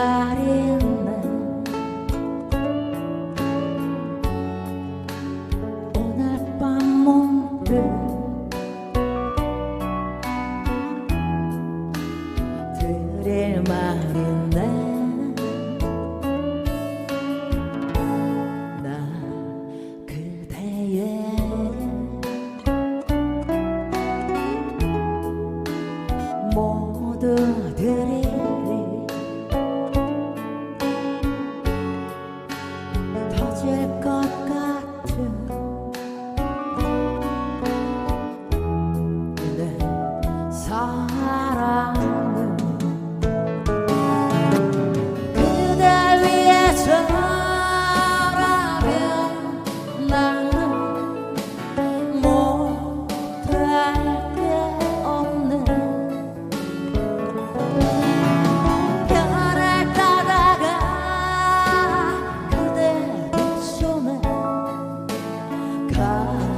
somebody 가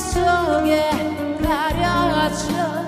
속에 가려져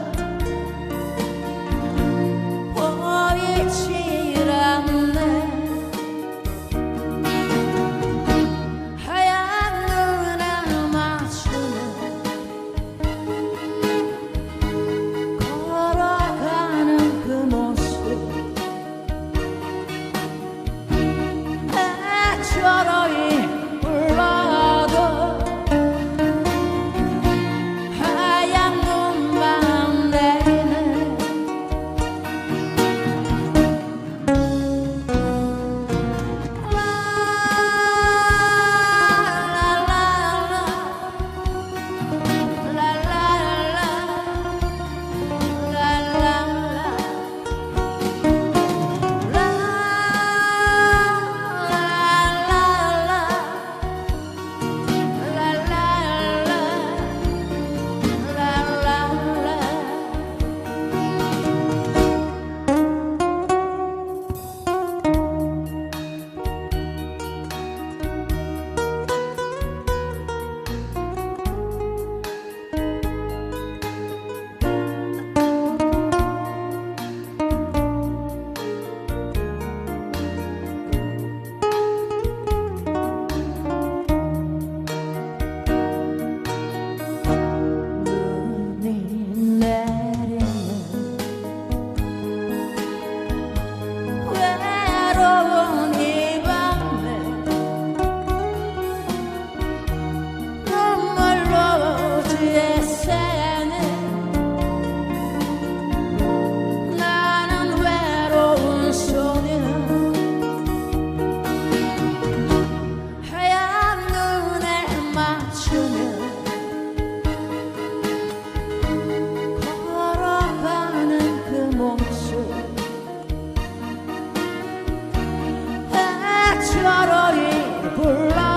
불러.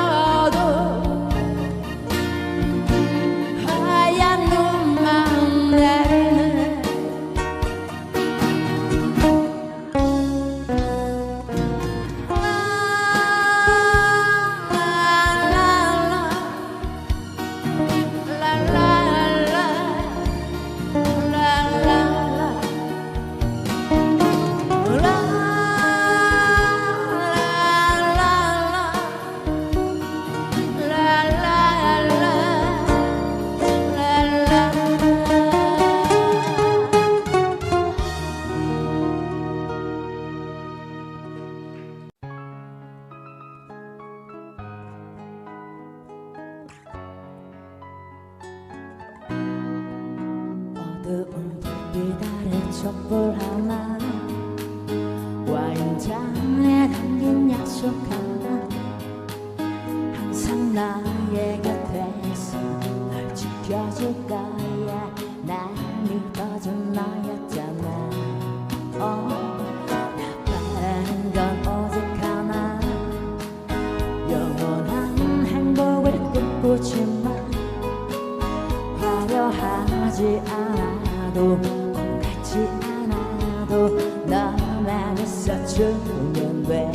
촛불 하나 와인잔에 담긴 약속 하나 항상 나의 곁에 있어 지켜줄까? everywhere.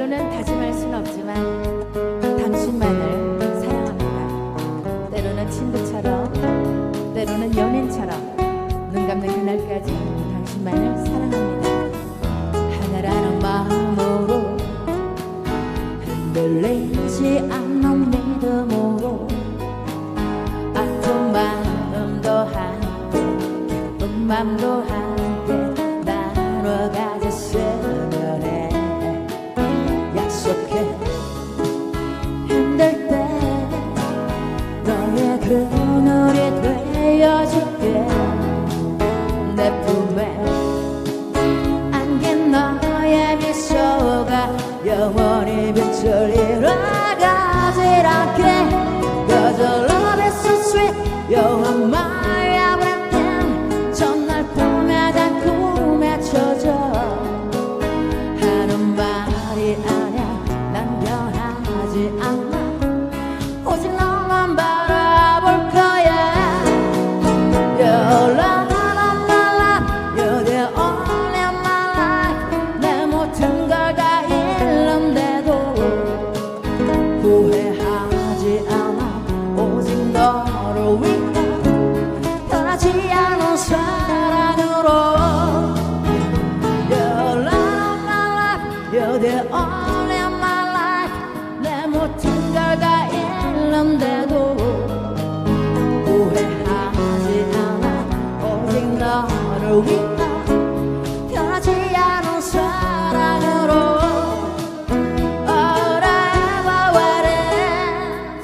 말로는 다짐할 순 없지만 당신만을 사랑합니다. 때로는 친구처럼, 때로는 연인처럼 눈 감는 그날까지 당신만을 사랑합니다. 하나라는 마음으로 흔들리지 않는 믿음으로 아픈 마음도 한, 기쁜 맘도 한. 영원히 빛 그대 only my life. 내 모든 걸다 잃는데도 후회하지 않아. 오직 너를 위한 변하지 않은 사랑으로 Forever waiting